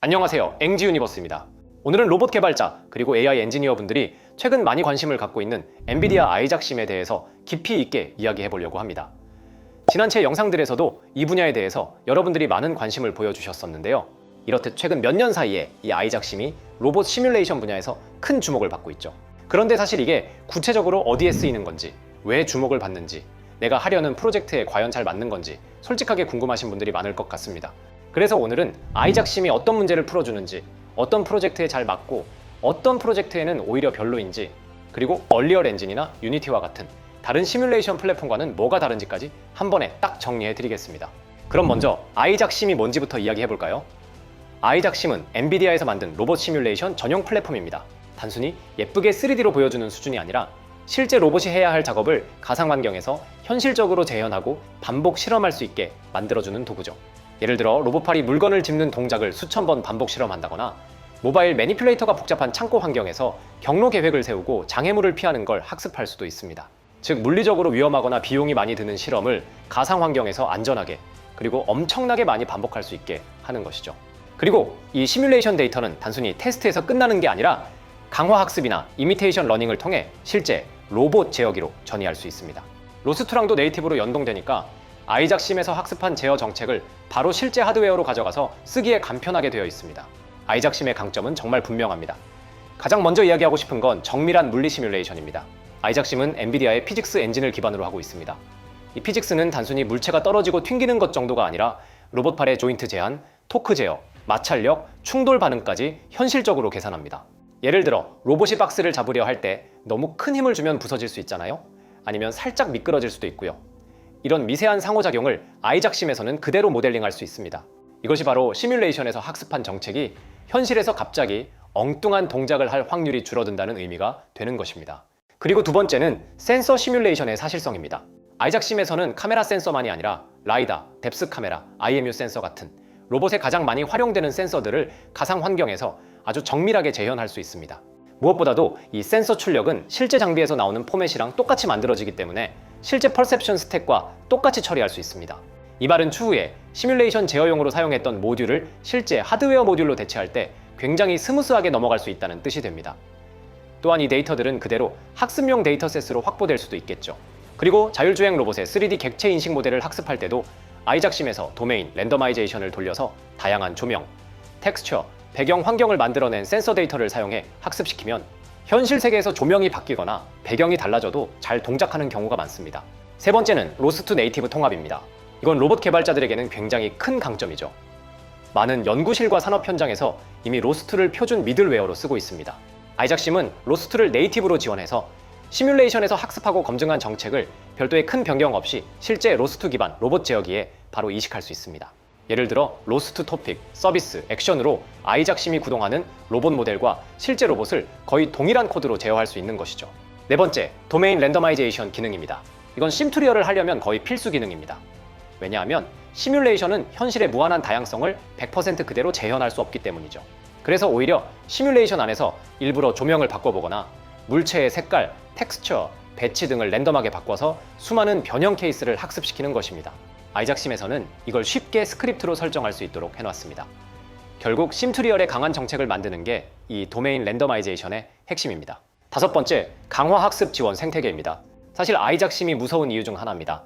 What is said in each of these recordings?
안녕하세요. 앵지 유니버스입니다. 오늘은 로봇 개발자 그리고 AI 엔지니어 분들이 최근 많이 관심을 갖고 있는 엔비디아 아이작심에 대해서 깊이 있게 이야기해 보려고 합니다. 지난 제 영상들에서도 이 분야에 대해서 여러분들이 많은 관심을 보여주셨었는데요. 이렇듯 최근 몇 년 사이에 이 아이작심이 로봇 시뮬레이션 분야에서 큰 주목을 받고 있죠. 그런데 사실 이게 구체적으로 어디에 쓰이는 건지, 왜 주목을 받는지, 내가 하려는 프로젝트에 과연 잘 맞는 건지 솔직하게 궁금하신 분들이 많을 것 같습니다. 그래서 오늘은 아이작 심이 어떤 문제를 풀어주는지, 어떤 프로젝트에 잘 맞고, 어떤 프로젝트에는 오히려 별로인지, 그리고 얼리얼 엔진이나 유니티와 같은 다른 시뮬레이션 플랫폼과는 뭐가 다른지까지 한 번에 딱 정리해 드리겠습니다. 그럼 먼저 아이작 심이 뭔지부터 이야기해 볼까요? 아이작 심은 엔비디아에서 만든 로봇 시뮬레이션 전용 플랫폼입니다. 단순히 예쁘게 3D로 보여주는 수준이 아니라 실제 로봇이 해야 할 작업을 가상 환경에서 현실적으로 재현하고 반복 실험할 수 있게 만들어주는 도구죠. 예를 들어 로봇팔이 물건을 짚는 동작을 수천 번 반복 실험한다거나 모바일 매니플레이터가 복잡한 창고 환경에서 경로 계획을 세우고 장애물을 피하는 걸 학습할 수도 있습니다. 즉 물리적으로 위험하거나 비용이 많이 드는 실험을 가상 환경에서 안전하게 그리고 엄청나게 많이 반복할 수 있게 하는 것이죠. 그리고 이 시뮬레이션 데이터는 단순히 테스트에서 끝나는 게 아니라 강화 학습이나 이미테이션 러닝을 통해 실제 로봇 제어기로 전이할 수 있습니다. 로스트랑도 네이티브로 연동되니까 아이작심에서 학습한 제어 정책을 바로 실제 하드웨어로 가져가서 쓰기에 간편하게 되어 있습니다. 아이작심의 강점은 정말 분명합니다. 가장 먼저 이야기하고 싶은 건 정밀한 물리 시뮬레이션입니다. 아이작심은 엔비디아의 피직스 엔진을 기반으로 하고 있습니다. 이 피직스는 단순히 물체가 떨어지고 튕기는 것 정도가 아니라 로봇팔의 조인트 제한, 토크 제어, 마찰력, 충돌 반응까지 현실적으로 계산합니다. 예를 들어 로봇이 박스를 잡으려 할 때 너무 큰 힘을 주면 부서질 수 있잖아요. 아니면 살짝 미끄러질 수도 있고요. 이런 미세한 상호작용을 아이작심에서는 그대로 모델링할 수 있습니다. 이것이 바로 시뮬레이션에서 학습한 정책이 현실에서 갑자기 엉뚱한 동작을 할 확률이 줄어든다는 의미가 되는 것입니다. 그리고 두 번째는 센서 시뮬레이션의 사실성입니다. 아이작심에서는 카메라 센서만이 아니라 라이다, 뎁스 카메라, IMU 센서 같은 로봇에 가장 많이 활용되는 센서들을 가상 환경에서 아주 정밀하게 재현할 수 있습니다. 무엇보다도 이 센서 출력은 실제 장비에서 나오는 포맷이랑 똑같이 만들어지기 때문에 실제 펄셉션 스택과 똑같이 처리할 수 있습니다. 이 말은 추후에 시뮬레이션 제어용으로 사용했던 모듈을 실제 하드웨어 모듈로 대체할 때 굉장히 스무스하게 넘어갈 수 있다는 뜻이 됩니다. 또한 이 데이터들은 그대로 학습용 데이터셋으로 확보될 수도 있겠죠. 그리고 자율주행 로봇의 3D 객체 인식 모델을 학습할 때도 아이작심에서 도메인, 랜더마이제이션을 돌려서 다양한 조명, 텍스처, 배경 환경을 만들어낸 센서 데이터를 사용해 학습시키면 현실 세계에서 조명이 바뀌거나 배경이 달라져도 잘 동작하는 경우가 많습니다. 세 번째는 로스트 네이티브 통합입니다. 이건 로봇 개발자들에게는 굉장히 큰 강점이죠. 많은 연구실과 산업 현장에서 이미 로스트를 표준 미들웨어로 쓰고 있습니다. 아이작심은 로스트를 네이티브로 지원해서 시뮬레이션에서 학습하고 검증한 정책을 별도의 큰 변경 없이 실제 로스트 기반 로봇 제어기에 바로 이식할 수 있습니다. 예를 들어 로스트 토픽, 서비스, 액션으로 아이작심이 구동하는 로봇 모델과 실제 로봇을 거의 동일한 코드로 제어할 수 있는 것이죠. 네 번째, 도메인 랜더마이제이션 기능입니다. 이건 심투리얼을 하려면 거의 필수 기능입니다. 왜냐하면 시뮬레이션은 현실의 무한한 다양성을 100% 그대로 재현할 수 없기 때문이죠. 그래서 오히려 시뮬레이션 안에서 일부러 조명을 바꿔보거나 물체의 색깔, 텍스처, 배치 등을 랜덤하게 바꿔서 수많은 변형 케이스를 학습시키는 것입니다. 아이작심에서는 이걸 쉽게 스크립트로 설정할 수 있도록 해놨습니다. 결국 심투리얼의 강한 정책을 만드는 게 이 도메인 랜더마이제이션의 핵심입니다. 다섯 번째, 강화 학습 지원 생태계입니다. 사실 아이작심이 무서운 이유 중 하나입니다.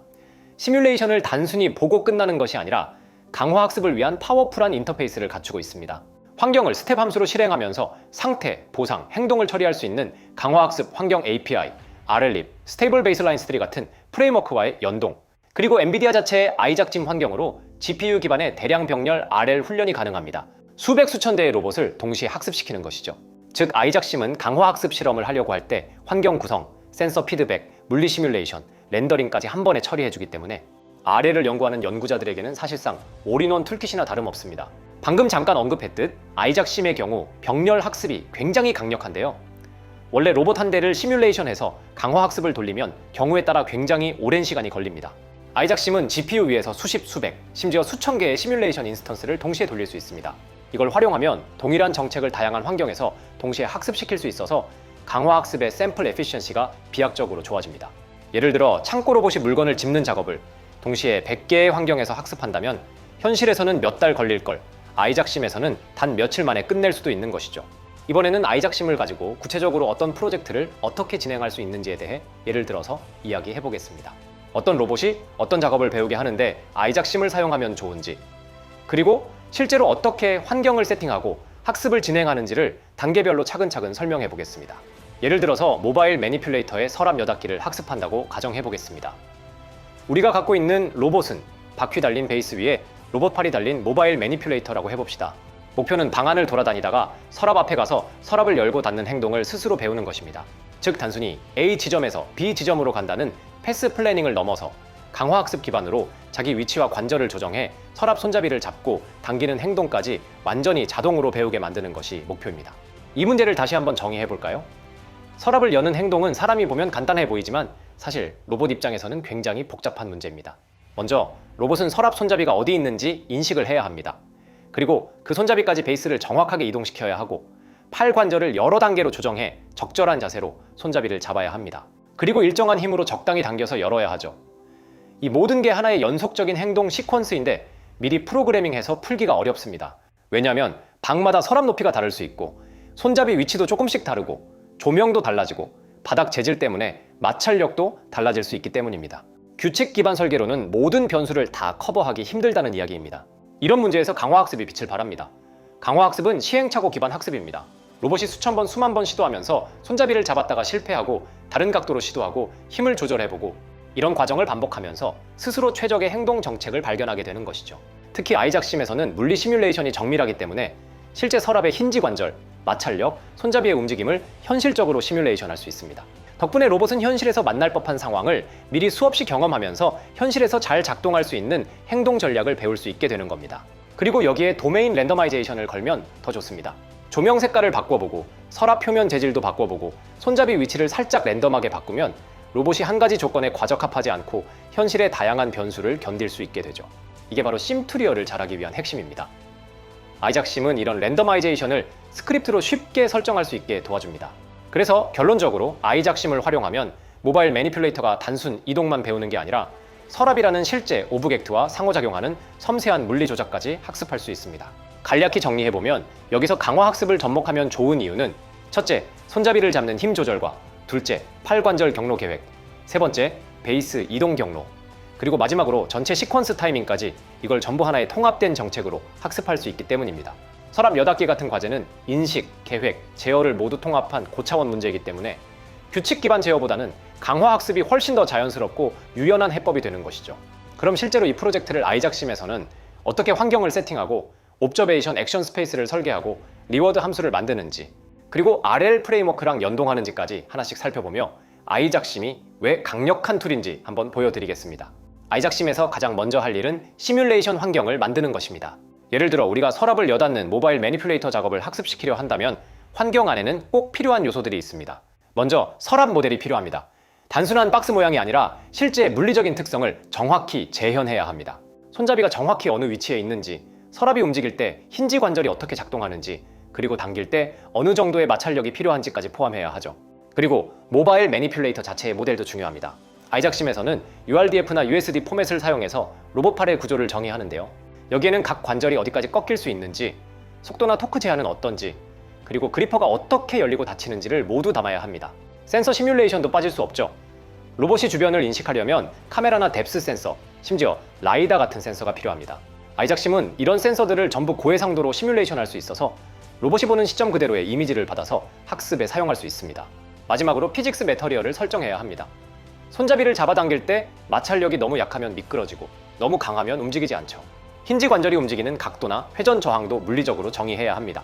시뮬레이션을 단순히 보고 끝나는 것이 아니라 강화 학습을 위한 파워풀한 인터페이스를 갖추고 있습니다. 환경을 스텝 함수로 실행하면서 상태, 보상, 행동을 처리할 수 있는 강화 학습 환경 API, RLib, 스테이블 베이스라인 스트리 같은 프레임워크와의 연동, 그리고 엔비디아 자체의 아이작짐 환경으로 GPU 기반의 대량 병렬 RL 훈련이 가능합니다. 수백 수천 대의 로봇을 동시에 학습시키는 것이죠. 즉 아이작심은 강화 학습 실험을 하려고 할 때 환경 구성, 센서 피드백, 물리 시뮬레이션, 렌더링까지 한 번에 처리해주기 때문에 RL을 연구하는 연구자들에게는 사실상 올인원 툴킷이나 다름없습니다. 방금 잠깐 언급했듯 아이작심의 경우 병렬 학습이 굉장히 강력한데요. 원래 로봇 한 대를 시뮬레이션해서 강화 학습을 돌리면 경우에 따라 굉장히 오랜 시간이 걸립니다. 아이작심은 GPU 위에서 수십, 수백, 심지어 수천 개의 시뮬레이션 인스턴스를 동시에 돌릴 수 있습니다. 이걸 활용하면 동일한 정책을 다양한 환경에서 동시에 학습시킬 수 있어서 강화 학습의 샘플 에피션시가 비약적으로 좋아집니다. 예를 들어 창고 로봇이 물건을 짚는 작업을 동시에 100개의 환경에서 학습한다면 현실에서는 몇 달 걸릴 걸 아이작심에서는 단 며칠 만에 끝낼 수도 있는 것이죠. 이번에는 아이작심을 가지고 구체적으로 어떤 프로젝트를 어떻게 진행할 수 있는지에 대해 예를 들어서 이야기해 보겠습니다. 어떤 로봇이 어떤 작업을 배우게 하는데 아이작 심을 사용하면 좋은지, 그리고 실제로 어떻게 환경을 세팅하고 학습을 진행하는지를 단계별로 차근차근 설명해 보겠습니다. 예를 들어서 모바일 매니퓰레이터의 서랍 여닫기를 학습한다고 가정해 보겠습니다. 우리가 갖고 있는 로봇은 바퀴 달린 베이스 위에 로봇팔이 달린 모바일 매니퓰레이터라고 해봅시다. 목표는 방안을 돌아다니다가 서랍 앞에 가서 서랍을 열고 닫는 행동을 스스로 배우는 것입니다. 즉 단순히 A 지점에서 B 지점으로 간다는 패스 플래닝을 넘어서 강화 학습 기반으로 자기 위치와 관절을 조정해 서랍 손잡이를 잡고 당기는 행동까지 완전히 자동으로 배우게 만드는 것이 목표입니다. 이 문제를 다시 한번 정의해 볼까요? 서랍을 여는 행동은 사람이 보면 간단해 보이지만 사실 로봇 입장에서는 굉장히 복잡한 문제입니다. 먼저 로봇은 서랍 손잡이가 어디 있는지 인식을 해야 합니다. 그리고 그 손잡이까지 베이스를 정확하게 이동시켜야 하고 팔 관절을 여러 단계로 조정해 적절한 자세로 손잡이를 잡아야 합니다. 그리고 일정한 힘으로 적당히 당겨서 열어야 하죠. 이 모든 게 하나의 연속적인 행동 시퀀스인데 미리 프로그래밍해서 풀기가 어렵습니다. 왜냐하면 방마다 서랍 높이가 다를 수 있고 손잡이 위치도 조금씩 다르고 조명도 달라지고 바닥 재질 때문에 마찰력도 달라질 수 있기 때문입니다. 규칙 기반 설계로는 모든 변수를 다 커버하기 힘들다는 이야기입니다. 이런 문제에서 강화학습이 빛을 발합니다. 강화학습은 시행착오 기반 학습입니다. 로봇이 수천 번, 수만 번 시도하면서 손잡이를 잡았다가 실패하고 다른 각도로 시도하고 힘을 조절해보고 이런 과정을 반복하면서 스스로 최적의 행동 정책을 발견하게 되는 것이죠. 특히 아이작심에서는 물리 시뮬레이션이 정밀하기 때문에 실제 서랍의 힌지 관절, 마찰력, 손잡이의 움직임을 현실적으로 시뮬레이션 할 수 있습니다. 덕분에 로봇은 현실에서 만날 법한 상황을 미리 수없이 경험하면서 현실에서 잘 작동할 수 있는 행동 전략을 배울 수 있게 되는 겁니다. 그리고 여기에 도메인 랜더마이제이션을 걸면 더 좋습니다. 조명 색깔을 바꿔보고 서랍 표면 재질도 바꿔보고 손잡이 위치를 살짝 랜덤하게 바꾸면 로봇이 한 가지 조건에 과적합하지 않고 현실의 다양한 변수를 견딜 수 있게 되죠. 이게 바로 심투리어를 잘하기 위한 핵심입니다. 아이작 심은 이런 랜더마이제이션을 스크립트로 쉽게 설정할 수 있게 도와줍니다. 그래서 결론적으로 아이작심을 활용하면 모바일 매니퓰레이터가 단순 이동만 배우는 게 아니라 서랍이라는 실제 오브젝트와 상호작용하는 섬세한 물리 조작까지 학습할 수 있습니다. 간략히 정리해보면 여기서 강화 학습을 접목하면 좋은 이유는 첫째, 손잡이를 잡는 힘 조절과 둘째, 팔관절 경로 계획 세 번째, 베이스 이동 경로 그리고 마지막으로 전체 시퀀스 타이밍까지 이걸 전부 하나의 통합된 정책으로 학습할 수 있기 때문입니다. 서랍 여닫기 같은 과제는 인식, 계획, 제어를 모두 통합한 고차원 문제이기 때문에 규칙 기반 제어보다는 강화 학습이 훨씬 더 자연스럽고 유연한 해법이 되는 것이죠. 그럼 실제로 이 프로젝트를 아이작심에서는 어떻게 환경을 세팅하고 옵저베이션 액션 스페이스를 설계하고 리워드 함수를 만드는지 그리고 RL 프레임워크랑 연동하는지까지 하나씩 살펴보며 아이작심이 왜 강력한 툴인지 한번 보여드리겠습니다. 아이작심에서 가장 먼저 할 일은 시뮬레이션 환경을 만드는 것입니다. 예를 들어 우리가 서랍을 여닫는 모바일 매니퓰레이터 작업을 학습시키려 한다면 환경 안에는 꼭 필요한 요소들이 있습니다. 먼저 서랍 모델이 필요합니다. 단순한 박스 모양이 아니라 실제 물리적인 특성을 정확히 재현해야 합니다. 손잡이가 정확히 어느 위치에 있는지, 서랍이 움직일 때 힌지 관절이 어떻게 작동하는지, 그리고 당길 때 어느 정도의 마찰력이 필요한지까지 포함해야 하죠. 그리고 모바일 매니퓰레이터 자체의 모델도 중요합니다. 아이작심에서는 URDF나 USD 포맷을 사용해서 로봇팔의 구조를 정의하는데요. 여기에는 각 관절이 어디까지 꺾일 수 있는지, 속도나 토크 제한은 어떤지, 그리고 그리퍼가 어떻게 열리고 닫히는지를 모두 담아야 합니다. 센서 시뮬레이션도 빠질 수 없죠. 로봇이 주변을 인식하려면 카메라나 뎁스 센서, 심지어 라이다 같은 센서가 필요합니다. 아이작심은 이런 센서들을 전부 고해상도로 시뮬레이션 할 수 있어서 로봇이 보는 시점 그대로의 이미지를 받아서 학습에 사용할 수 있습니다. 마지막으로 피직스 매터리얼을 설정해야 합니다. 손잡이를 잡아당길 때 마찰력이 너무 약하면 미끄러지고 너무 강하면 움직이지 않죠. 힌지 관절이 움직이는 각도나 회전 저항도 물리적으로 정의해야 합니다.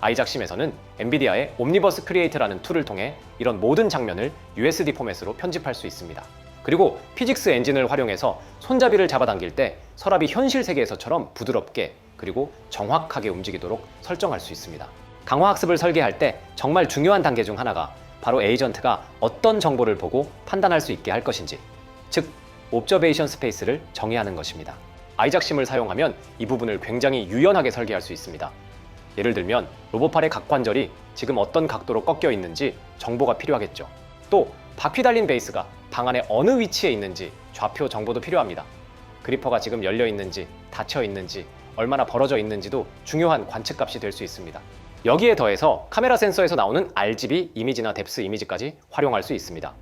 아이작심에서는 엔비디아의 옴니버스 크리에이터라는 툴을 통해 이런 모든 장면을 USD 포맷으로 편집할 수 있습니다. 그리고 피직스 엔진을 활용해서 손잡이를 잡아당길 때 서랍이 현실 세계에서처럼 부드럽게 그리고 정확하게 움직이도록 설정할 수 있습니다. 강화 학습을 설계할 때 정말 중요한 단계 중 하나가 바로 에이전트가 어떤 정보를 보고 판단할 수 있게 할 것인지, 즉 옵저베이션 스페이스를 정의하는 것입니다. 아이작심을 사용하면 이 부분을 굉장히 유연하게 설계할 수 있습니다. 예를 들면 로봇팔의 각 관절이 지금 어떤 각도로 꺾여 있는지 정보가 필요하겠죠. 또 바퀴 달린 베이스가 방 안에 어느 위치에 있는지 좌표 정보도 필요합니다. 그리퍼가 지금 열려 있는지 닫혀 있는지 얼마나 벌어져 있는지도 중요한 관측값이 될 수 있습니다. 여기에 더해서 카메라 센서에서 나오는 RGB 이미지나 뎁스 이미지까지 활용할 수 있습니다.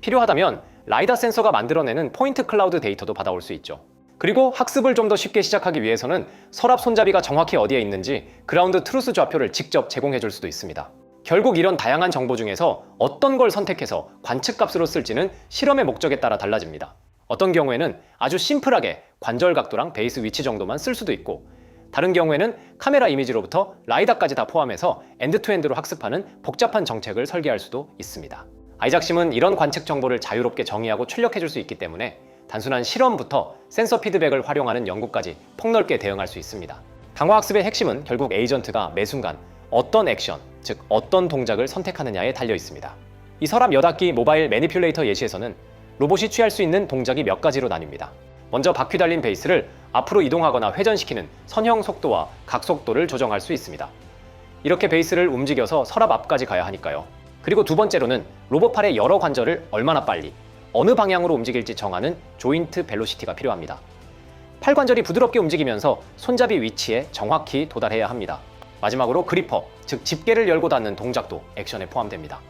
필요하다면 라이다 센서가 만들어내는 포인트 클라우드 데이터도 받아올 수 있죠. 그리고 학습을 좀 더 쉽게 시작하기 위해서는 서랍 손잡이가 정확히 어디에 있는지 그라운드 트루스 좌표를 직접 제공해 줄 수도 있습니다. 결국 이런 다양한 정보 중에서 어떤 걸 선택해서 관측값으로 쓸지는 실험의 목적에 따라 달라집니다. 어떤 경우에는 아주 심플하게 관절 각도랑 베이스 위치 정도만 쓸 수도 있고 다른 경우에는 카메라 이미지로부터 라이다까지 다 포함해서 엔드투엔드로 학습하는 복잡한 정책을 설계할 수도 있습니다. 아이작심은 이런 관측 정보를 자유롭게 정의하고 출력해 줄 수 있기 때문에 단순한 실험부터 센서 피드백을 활용하는 연구까지 폭넓게 대응할 수 있습니다. 강화학습의 핵심은 결국 에이전트가 매 순간 어떤 액션, 즉 어떤 동작을 선택하느냐에 달려 있습니다. 이 서랍 여닫기 모바일 매니퓰레이터 예시에서는 로봇이 취할 수 있는 동작이 몇 가지로 나뉩니다. 먼저 바퀴 달린 베이스를 앞으로 이동하거나 회전시키는 선형 속도와 각 속도를 조정할 수 있습니다. 이렇게 베이스를 움직여서 서랍 앞까지 가야 하니까요. 그리고 두 번째로는 로봇 팔의 여러 관절을 얼마나 빨리 어느 방향으로 움직일지 정하는 조인트 벨로시티가 필요합니다. 팔 관절이 부드럽게 움직이면서 손잡이 위치에 정확히 도달해야 합니다. 마지막으로 그리퍼, 즉 집게를 열고 닫는 동작도 액션에 포함됩니다.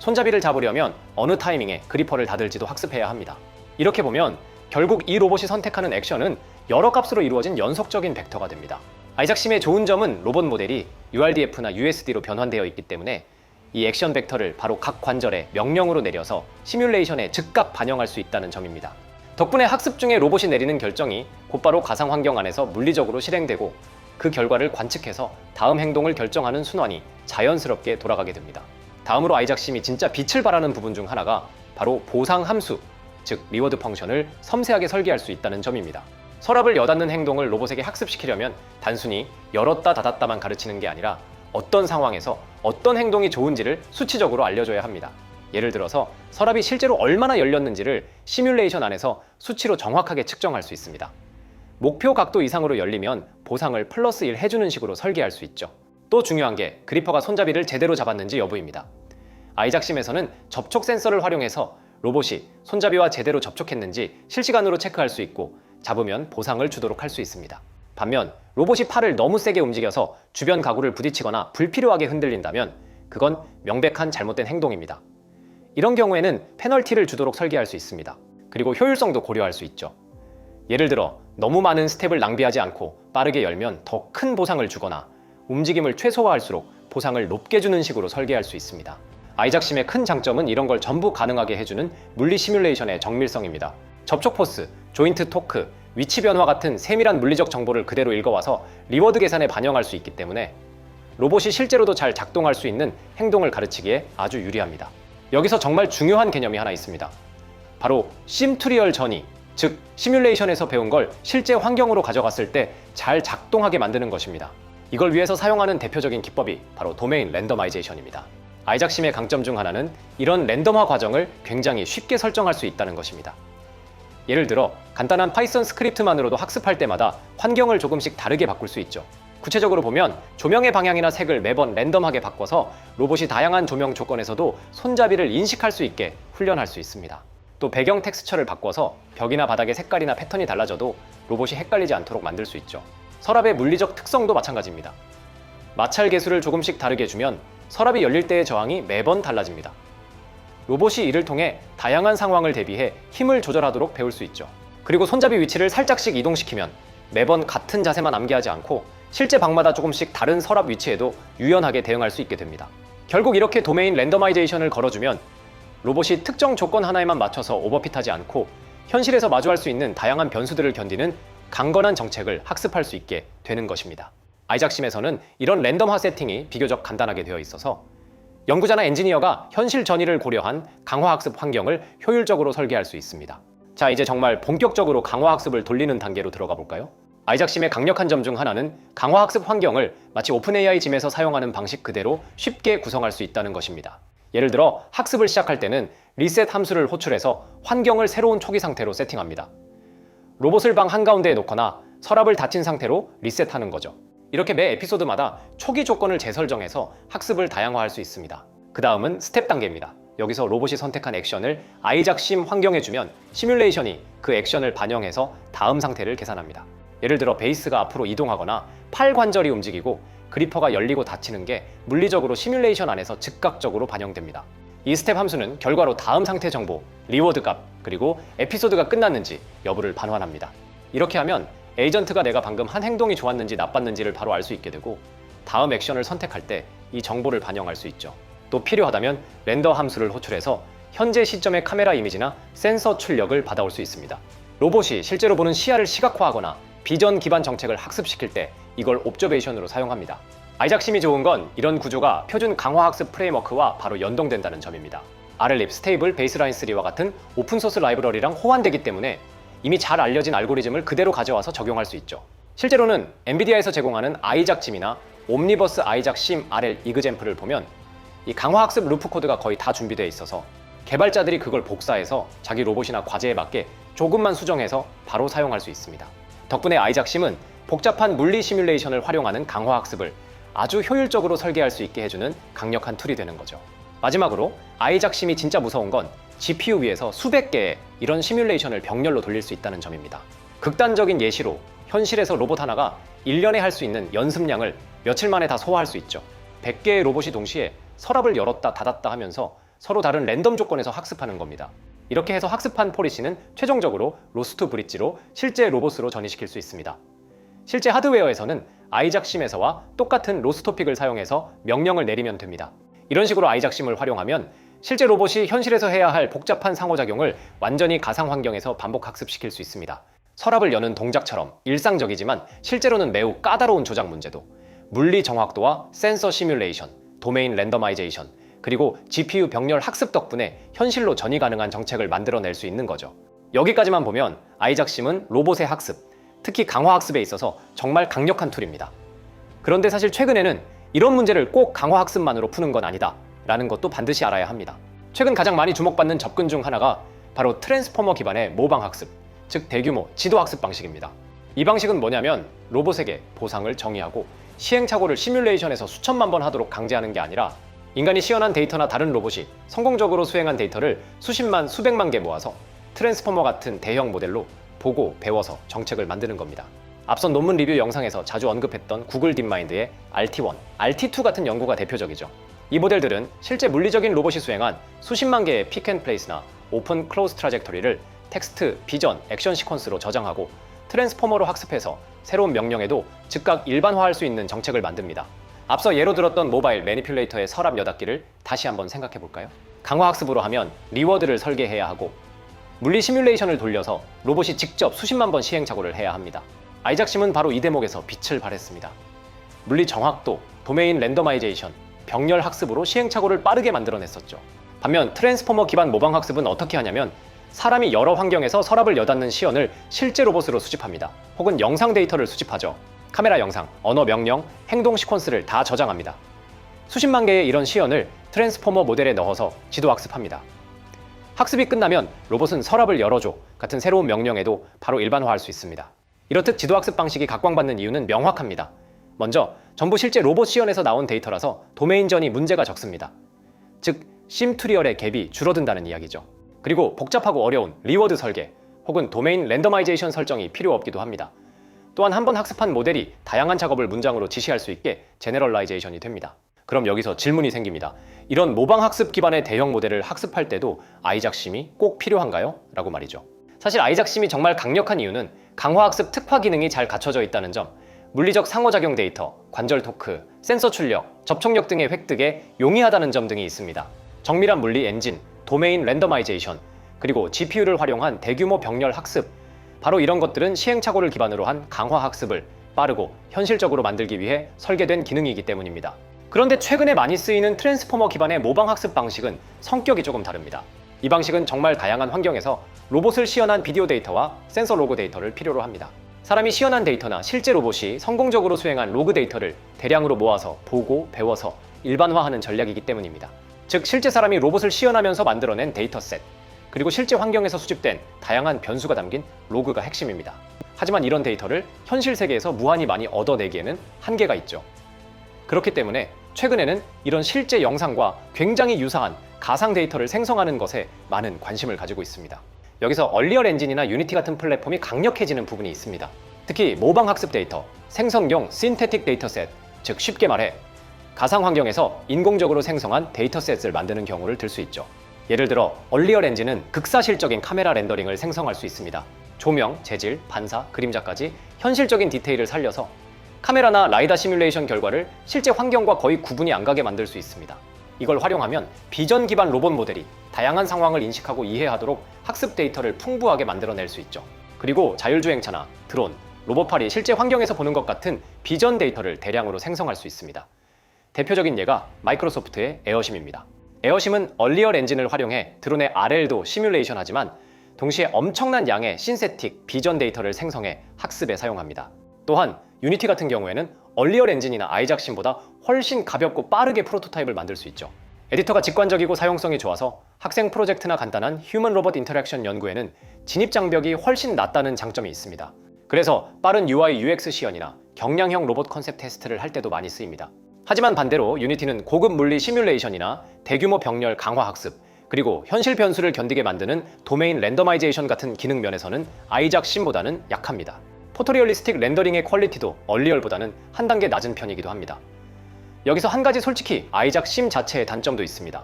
손잡이를 잡으려면 어느 타이밍에 그리퍼를 닫을지도 학습해야 합니다. 이렇게 보면 결국 이 로봇이 선택하는 액션은 여러 값으로 이루어진 연속적인 벡터가 됩니다. 아이작 심의 좋은 점은 로봇 모델이 URDF나 USD로 변환되어 있기 때문에 이 액션 벡터를 바로 각 관절에 명령으로 내려서 시뮬레이션에 즉각 반영할 수 있다는 점입니다. 덕분에 학습 중에 로봇이 내리는 결정이 곧바로 가상 환경 안에서 물리적으로 실행되고 그 결과를 관측해서 다음 행동을 결정하는 순환이 자연스럽게 돌아가게 됩니다. 다음으로 아이작 심이 진짜 빛을 발하는 부분 중 하나가 바로 보상 함수, 즉 리워드 펑션을 섬세하게 설계할 수 있다는 점입니다. 서랍을 여닫는 행동을 로봇에게 학습시키려면 단순히 열었다 닫았다만 가르치는 게 아니라 어떤 상황에서 어떤 행동이 좋은지를 수치적으로 알려줘야 합니다. 예를 들어서 서랍이 실제로 얼마나 열렸는지를 시뮬레이션 안에서 수치로 정확하게 측정할 수 있습니다. 목표 각도 이상으로 열리면 보상을 플러스 1 해주는 식으로 설계할 수 있죠. 또 중요한 게 그리퍼가 손잡이를 제대로 잡았는지 여부입니다. 아이작심에서는 접촉 센서를 활용해서 로봇이 손잡이와 제대로 접촉했는지 실시간으로 체크할 수 있고 잡으면 보상을 주도록 할 수 있습니다. 반면 로봇이 팔을 너무 세게 움직여서 주변 가구를 부딪히거나 불필요하게 흔들린다면 그건 명백한 잘못된 행동입니다. 이런 경우에는 페널티를 주도록 설계할 수 있습니다. 그리고 효율성도 고려할 수 있죠. 예를 들어 너무 많은 스텝을 낭비하지 않고 빠르게 열면 더 큰 보상을 주거나 움직임을 최소화할수록 보상을 높게 주는 식으로 설계할 수 있습니다. 아이작심의 큰 장점은 이런 걸 전부 가능하게 해주는 물리 시뮬레이션의 정밀성입니다. 접촉 포스, 조인트 토크, 위치 변화 같은 세밀한 물리적 정보를 그대로 읽어와서 리워드 계산에 반영할 수 있기 때문에 로봇이 실제로도 잘 작동할 수 있는 행동을 가르치기에 아주 유리합니다. 여기서 정말 중요한 개념이 하나 있습니다. 바로 심투리얼 전이, 즉 시뮬레이션에서 배운 걸 실제 환경으로 가져갔을 때 잘 작동하게 만드는 것입니다. 이걸 위해서 사용하는 대표적인 기법이 바로 도메인 랜더마이제이션입니다. 아이작 심의 강점 중 하나는 이런 랜덤화 과정을 굉장히 쉽게 설정할 수 있다는 것입니다. 예를 들어 간단한 파이썬 스크립트만으로도 학습할 때마다 환경을 조금씩 다르게 바꿀 수 있죠. 구체적으로 보면 조명의 방향이나 색을 매번 랜덤하게 바꿔서 로봇이 다양한 조명 조건에서도 손잡이를 인식할 수 있게 훈련할 수 있습니다. 또 배경 텍스처를 바꿔서 벽이나 바닥의 색깔이나 패턴이 달라져도 로봇이 헷갈리지 않도록 만들 수 있죠. 서랍의 물리적 특성도 마찬가지입니다. 마찰 개수를 조금씩 다르게 주면 서랍이 열릴 때의 저항이 매번 달라집니다. 로봇이 이를 통해 다양한 상황을 대비해 힘을 조절하도록 배울 수 있죠. 그리고 손잡이 위치를 살짝씩 이동시키면 매번 같은 자세만 암기하지 않고 실제 방마다 조금씩 다른 서랍 위치에도 유연하게 대응할 수 있게 됩니다. 결국 이렇게 도메인 랜더마이제이션을 걸어주면 로봇이 특정 조건 하나에만 맞춰서 오버핏하지 않고 현실에서 마주할 수 있는 다양한 변수들을 견디는 강건한 정책을 학습할 수 있게 되는 것입니다. 아이작심에서는 이런 랜덤화 세팅이 비교적 간단하게 되어 있어서 연구자나 엔지니어가 현실 전이를 고려한 강화학습 환경을 효율적으로 설계할 수 있습니다. 자, 이제 정말 본격적으로 강화학습을 돌리는 단계로 들어가 볼까요? 아이작심의 강력한 점 중 하나는 강화학습 환경을 마치 오픈AI 짐에서 사용하는 방식 그대로 쉽게 구성할 수 있다는 것입니다. 예를 들어 학습을 시작할 때는 리셋 함수를 호출해서 환경을 새로운 초기 상태로 세팅합니다. 로봇을 방 한가운데에 놓거나 서랍을 닫힌 상태로 리셋하는 거죠. 이렇게 매 에피소드마다 초기 조건을 재설정해서 학습을 다양화할 수 있습니다. 그 다음은 스텝 단계입니다. 여기서 로봇이 선택한 액션을 아이작심 환경에 주면 시뮬레이션이 그 액션을 반영해서 다음 상태를 계산합니다. 예를 들어 베이스가 앞으로 이동하거나 팔 관절이 움직이고 그리퍼가 열리고 닫히는 게 물리적으로 시뮬레이션 안에서 즉각적으로 반영됩니다. 이 스텝 함수는 결과로 다음 상태 정보, 리워드 값, 그리고 에피소드가 끝났는지 여부를 반환합니다. 이렇게 하면 에이전트가 내가 방금 한 행동이 좋았는지 나빴는지를 바로 알 수 있게 되고 다음 액션을 선택할 때 이 정보를 반영할 수 있죠. 또 필요하다면 렌더 함수를 호출해서 현재 시점의 카메라 이미지나 센서 출력을 받아올 수 있습니다. 로봇이 실제로 보는 시야를 시각화하거나 비전 기반 정책을 학습시킬 때 이걸 옵저베이션으로 사용합니다. 아이작심이 좋은 건 이런 구조가 표준 강화학습 프레임워크와 바로 연동된다는 점입니다. RLib, 스테이블, 베이스라인 3와 같은 오픈소스 라이브러리랑 호환되기 때문에 이미 잘 알려진 알고리즘을 그대로 가져와서 적용할 수 있죠. 실제로는 엔비디아에서 제공하는 아이작심이나 옴니버스 아이작 심 RL 이그젠플을 보면 이 강화학습 루프 코드가 거의 다 준비되어 있어서 개발자들이 그걸 복사해서 자기 로봇이나 과제에 맞게 조금만 수정해서 바로 사용할 수 있습니다. 덕분에 아이작 심은 복잡한 물리 시뮬레이션을 활용하는 강화학습을 아주 효율적으로 설계할 수 있게 해주는 강력한 툴이 되는 거죠. 마지막으로 아이작 심이 진짜 무서운 건 GPU 위에서 수백 개의 이런 시뮬레이션을 병렬로 돌릴 수 있다는 점입니다. 극단적인 예시로 현실에서 로봇 하나가 1년에 할 수 있는 연습량을 며칠 만에 다 소화할 수 있죠. 100개의 로봇이 동시에 서랍을 열었다 닫았다 하면서 서로 다른 랜덤 조건에서 학습하는 겁니다. 이렇게 해서 학습한 포리시는 최종적으로 로스트 브릿지로 실제 로봇으로 전이시킬 수 있습니다. 실제 하드웨어에서는 아이작심에서와 똑같은 로스토픽을 사용해서 명령을 내리면 됩니다. 이런 식으로 아이작심을 활용하면 실제 로봇이 현실에서 해야 할 복잡한 상호작용을 완전히 가상 환경에서 반복 학습시킬 수 있습니다. 서랍을 여는 동작처럼 일상적이지만 실제로는 매우 까다로운 조작 문제도 물리 정확도와 센서 시뮬레이션, 도메인 랜더마이제이션, 그리고 GPU 병렬 학습 덕분에 현실로 전이 가능한 정책을 만들어낼 수 있는 거죠. 여기까지만 보면 아이작 심은 로봇의 학습, 특히 강화 학습에 있어서 정말 강력한 툴입니다. 그런데 사실 최근에는 이런 문제를 꼭 강화 학습만으로 푸는 건 아니다. 라는 것도 반드시 알아야 합니다. 최근 가장 많이 주목받는 접근 중 하나가 바로 트랜스포머 기반의 모방 학습, 즉 대규모 지도 학습 방식입니다. 이 방식은 뭐냐면 로봇에게 보상을 정의하고 시행착오를 시뮬레이션에서 수천만 번 하도록 강제하는 게 아니라 인간이 시연한 데이터나 다른 로봇이 성공적으로 수행한 데이터를 수십만, 수백만 개 모아서 트랜스포머 같은 대형 모델로 보고 배워서 정책을 만드는 겁니다. 앞선 논문 리뷰 영상에서 자주 언급했던 구글 딥마인드의 RT1, RT2 같은 연구가 대표적이죠. 이 모델들은 실제 물리적인 로봇이 수행한 수십만 개의 픽앤플레이스나 오픈 클로즈 트라젝토리를 텍스트, 비전, 액션 시퀀스로 저장하고 트랜스포머로 학습해서 새로운 명령에도 즉각 일반화할 수 있는 정책을 만듭니다. 앞서 예로 들었던 모바일 매니퓰레이터의 서랍 여닫기를 다시 한번 생각해 볼까요? 강화 학습으로 하면 리워드를 설계해야 하고 물리 시뮬레이션을 돌려서 로봇이 직접 수십만 번 시행착오를 해야 합니다. 아이작 심은 바로 이 대목에서 빛을 발했습니다. 물리 정확도, 도메인 랜더마이제이션, 병렬 학습으로 시행착오를 빠르게 만들어냈었죠. 반면 트랜스포머 기반 모방 학습은 어떻게 하냐면 사람이 여러 환경에서 서랍을 여닫는 시연을 실제 로봇으로 수집합니다. 혹은 영상 데이터를 수집하죠. 카메라 영상, 언어 명령, 행동 시퀀스를 다 저장합니다. 수십만 개의 이런 시연을 트랜스포머 모델에 넣어서 지도 학습합니다. 학습이 끝나면 로봇은 서랍을 열어줘 같은 새로운 명령에도 바로 일반화할 수 있습니다. 이렇듯 지도 학습 방식이 각광받는 이유는 명확합니다. 먼저 전부 실제 로봇 시연에서 나온 데이터라서 도메인전이 문제가 적습니다. 즉 심투리얼의 갭이 줄어든다는 이야기죠. 그리고 복잡하고 어려운 리워드 설계 혹은 도메인 랜더마이제이션 설정이 필요 없기도 합니다. 또한 한 번 학습한 모델이 다양한 작업을 문장으로 지시할 수 있게 제네럴라이제이션이 됩니다. 그럼 여기서 질문이 생깁니다. 이런 모방 학습 기반의 대형 모델을 학습할 때도 아이작 심이 꼭 필요한가요? 라고 말이죠. 사실 아이작 심이 정말 강력한 이유는 강화학습 특화 기능이 잘 갖춰져 있다는 점, 물리적 상호작용 데이터, 관절 토크, 센서 출력, 접촉력 등의 획득에 용이하다는 점 등이 있습니다. 정밀한 물리 엔진, 도메인 랜더마이제이션, 그리고 GPU를 활용한 대규모 병렬 학습, 바로 이런 것들은 시행착오를 기반으로 한 강화 학습을 빠르고 현실적으로 만들기 위해 설계된 기능이기 때문입니다. 그런데 최근에 많이 쓰이는 트랜스포머 기반의 모방 학습 방식은 성격이 조금 다릅니다. 이 방식은 정말 다양한 환경에서 로봇을 시연한 비디오 데이터와 센서 로그 데이터를 필요로 합니다. 사람이 시연한 데이터나 실제 로봇이 성공적으로 수행한 로그 데이터를 대량으로 모아서 보고 배워서 일반화하는 전략이기 때문입니다. 즉 실제 사람이 로봇을 시연하면서 만들어낸 데이터셋 그리고 실제 환경에서 수집된 다양한 변수가 담긴 로그가 핵심입니다. 하지만 이런 데이터를 현실 세계에서 무한히 많이 얻어내기에는 한계가 있죠. 그렇기 때문에 최근에는 이런 실제 영상과 굉장히 유사한 가상 데이터를 생성하는 것에 많은 관심을 가지고 있습니다. 여기서 얼리얼 엔진이나 유니티 같은 플랫폼이 강력해지는 부분이 있습니다. 특히 모방 학습 데이터, 생성용 신테틱 데이터셋, 즉 쉽게 말해 가상 환경에서 인공적으로 생성한 데이터셋을 만드는 경우를 들 수 있죠. 예를 들어 얼리얼 엔진은 극사실적인 카메라 렌더링을 생성할 수 있습니다. 조명, 재질, 반사, 그림자까지 현실적인 디테일을 살려서 카메라나 라이다 시뮬레이션 결과를 실제 환경과 거의 구분이 안 가게 만들 수 있습니다. 이걸 활용하면 비전 기반 로봇 모델이 다양한 상황을 인식하고 이해하도록 학습 데이터를 풍부하게 만들어낼 수 있죠. 그리고 자율주행차나 드론, 로봇팔이 실제 환경에서 보는 것 같은 비전 데이터를 대량으로 생성할 수 있습니다. 대표적인 예가 마이크로소프트의 에어심입니다. 에어심은 얼리얼 엔진을 활용해 드론의 RL도 시뮬레이션 하지만 동시에 엄청난 양의 신세틱 비전 데이터를 생성해 학습에 사용합니다. 또한 유니티 같은 경우에는 얼리얼 엔진이나 아이작심보다 훨씬 가볍고 빠르게 프로토타입을 만들 수 있죠. 에디터가 직관적이고 사용성이 좋아서 학생 프로젝트나 간단한 휴먼 로봇 인터랙션 연구에는 진입 장벽이 훨씬 낮다는 장점이 있습니다. 그래서 빠른 UI UX 시연이나 경량형 로봇 컨셉 테스트를 할 때도 많이 쓰입니다. 하지만 반대로 유니티는 고급 물리 시뮬레이션이나 대규모 병렬 강화 학습, 그리고 현실 변수를 견디게 만드는 도메인 랜더마이제이션 같은 기능 면에서는 아이작 심보다는 약합니다. 포토리얼리스틱 렌더링의 퀄리티도 얼리얼보다는 한 단계 낮은 편이기도 합니다. 여기서 한 가지 솔직히 아이작 심 자체의 단점도 있습니다.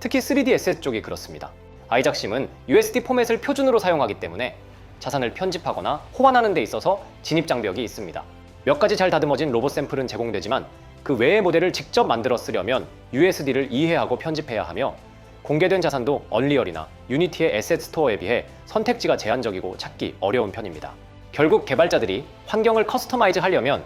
특히 3D 에셋 쪽이 그렇습니다. 아이작 심은 USD 포맷을 표준으로 사용하기 때문에 자산을 편집하거나 호환하는 데 있어서 진입 장벽이 있습니다. 몇 가지 잘 다듬어진 로봇 샘플은 제공되지만 그 외의 모델을 직접 만들어 쓰려면 USD를 이해하고 편집해야 하며 공개된 자산도 얼리얼이나 유니티의 에셋 스토어에 비해 선택지가 제한적이고 찾기 어려운 편입니다. 결국 개발자들이 환경을 커스터마이즈 하려면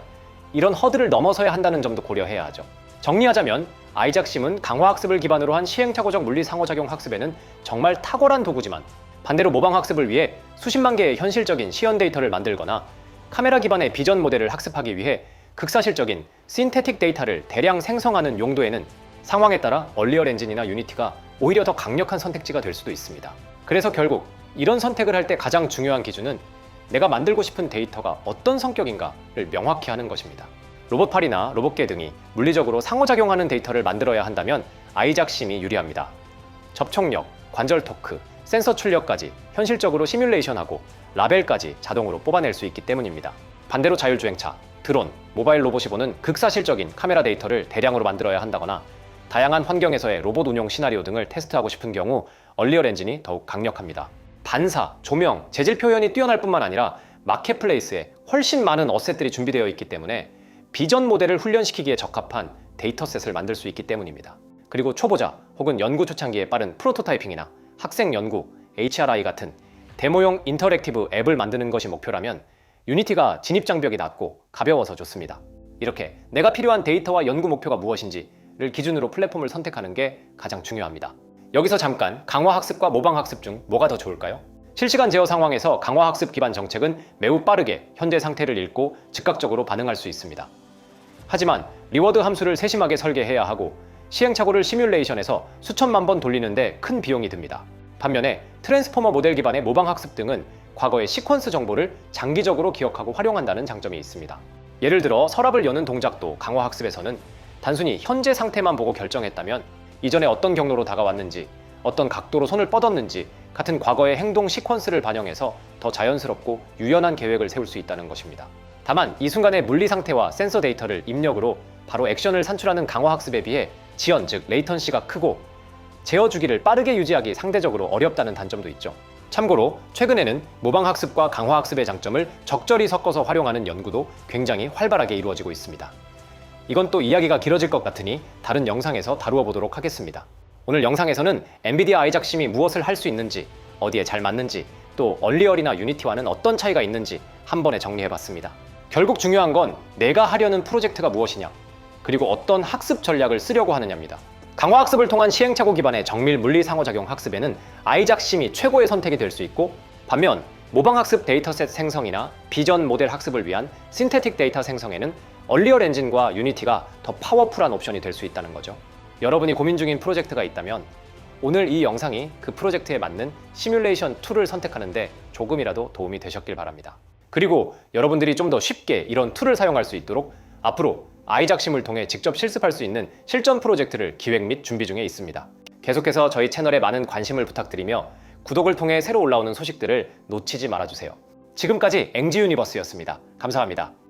이런 허들을 넘어서야 한다는 점도 고려해야 하죠. 정리하자면 아이작 심은 강화학습을 기반으로 한 시행착오적 물리 상호작용 학습에는 정말 탁월한 도구지만 반대로 모방 학습을 위해 수십만 개의 현실적인 시연 데이터를 만들거나 카메라 기반의 비전 모델을 학습하기 위해 극사실적인 신테틱 데이터를 대량 생성하는 용도에는 상황에 따라 얼리얼 엔진이나 유니티가 오히려 더 강력한 선택지가 될 수도 있습니다. 그래서 결국 이런 선택을 할 때 가장 중요한 기준은 내가 만들고 싶은 데이터가 어떤 성격인가를 명확히 하는 것입니다. 로봇팔이나 로봇계 등이 물리적으로 상호작용하는 데이터를 만들어야 한다면 아이작심이 유리합니다. 접촉력, 관절 토크, 센서 출력까지 현실적으로 시뮬레이션하고 라벨까지 자동으로 뽑아낼 수 있기 때문입니다. 반대로 자율주행차, 드론, 모바일 로봇이 보는 극사실적인 카메라 데이터를 대량으로 만들어야 한다거나 다양한 환경에서의 로봇 운용 시나리오 등을 테스트하고 싶은 경우 얼리얼 엔진이 더욱 강력합니다. 반사, 조명, 재질 표현이 뛰어날 뿐만 아니라 마켓플레이스에 훨씬 많은 어셋들이 준비되어 있기 때문에 비전 모델을 훈련시키기에 적합한 데이터셋을 만들 수 있기 때문입니다. 그리고 초보자 혹은 연구 초창기에 빠른 프로토타이핑이나 학생 연구, HRI 같은 데모용 인터랙티브 앱을 만드는 것이 목표라면 유니티가 진입 장벽이 낮고 가벼워서 좋습니다. 이렇게 내가 필요한 데이터와 연구 목표가 무엇인지를 기준으로 플랫폼을 선택하는 게 가장 중요합니다. 여기서 잠깐 강화 학습과 모방 학습 중 뭐가 더 좋을까요? 실시간 제어 상황에서 강화 학습 기반 정책은 매우 빠르게 현재 상태를 읽고 즉각적으로 반응할 수 있습니다. 하지만 리워드 함수를 세심하게 설계해야 하고 시행착오를 시뮬레이션에서 수천만 번 돌리는데 큰 비용이 듭니다. 반면에 트랜스포머 모델 기반의 모방 학습 등은 과거의 시퀀스 정보를 장기적으로 기억하고 활용한다는 장점이 있습니다. 예를 들어 서랍을 여는 동작도 강화 학습에서는 단순히 현재 상태만 보고 결정했다면 이전에 어떤 경로로 다가왔는지, 어떤 각도로 손을 뻗었는지 같은 과거의 행동 시퀀스를 반영해서 더 자연스럽고 유연한 계획을 세울 수 있다는 것입니다. 다만 이 순간의 물리 상태와 센서 데이터를 입력으로 바로 액션을 산출하는 강화 학습에 비해 지연 즉 레이턴시가 크고 제어 주기를 빠르게 유지하기 상대적으로 어렵다는 단점도 있죠. 참고로 최근에는 모방 학습과 강화 학습의 장점을 적절히 섞어서 활용하는 연구도 굉장히 활발하게 이루어지고 있습니다. 이건 또 이야기가 길어질 것 같으니 다른 영상에서 다루어 보도록 하겠습니다. 오늘 영상에서는 엔비디아 아이작 심이 무엇을 할 수 있는지, 어디에 잘 맞는지, 또 얼리얼이나 유니티와는 어떤 차이가 있는지 한 번에 정리해 봤습니다. 결국 중요한 건 내가 하려는 프로젝트가 무엇이냐, 그리고 어떤 학습 전략을 쓰려고 하느냐입니다. 강화 학습을 통한 시행착오 기반의 정밀 물리 상호작용 학습에는 아이작 심이 최고의 선택이 될 수 있고 반면 모방 학습 데이터셋 생성이나 비전 모델 학습을 위한 신테틱 데이터 생성에는 얼리얼 엔진과 유니티가 더 파워풀한 옵션이 될 수 있다는 거죠. 여러분이 고민 중인 프로젝트가 있다면 오늘 이 영상이 그 프로젝트에 맞는 시뮬레이션 툴을 선택하는데 조금이라도 도움이 되셨길 바랍니다. 그리고 여러분들이 좀 더 쉽게 이런 툴을 사용할 수 있도록 앞으로 아이작심을 통해 직접 실습할 수 있는 실전 프로젝트를 기획 및 준비 중에 있습니다. 계속해서 저희 채널에 많은 관심을 부탁드리며 구독을 통해 새로 올라오는 소식들을 놓치지 말아주세요. 지금까지 앵지 유니버스였습니다. 감사합니다.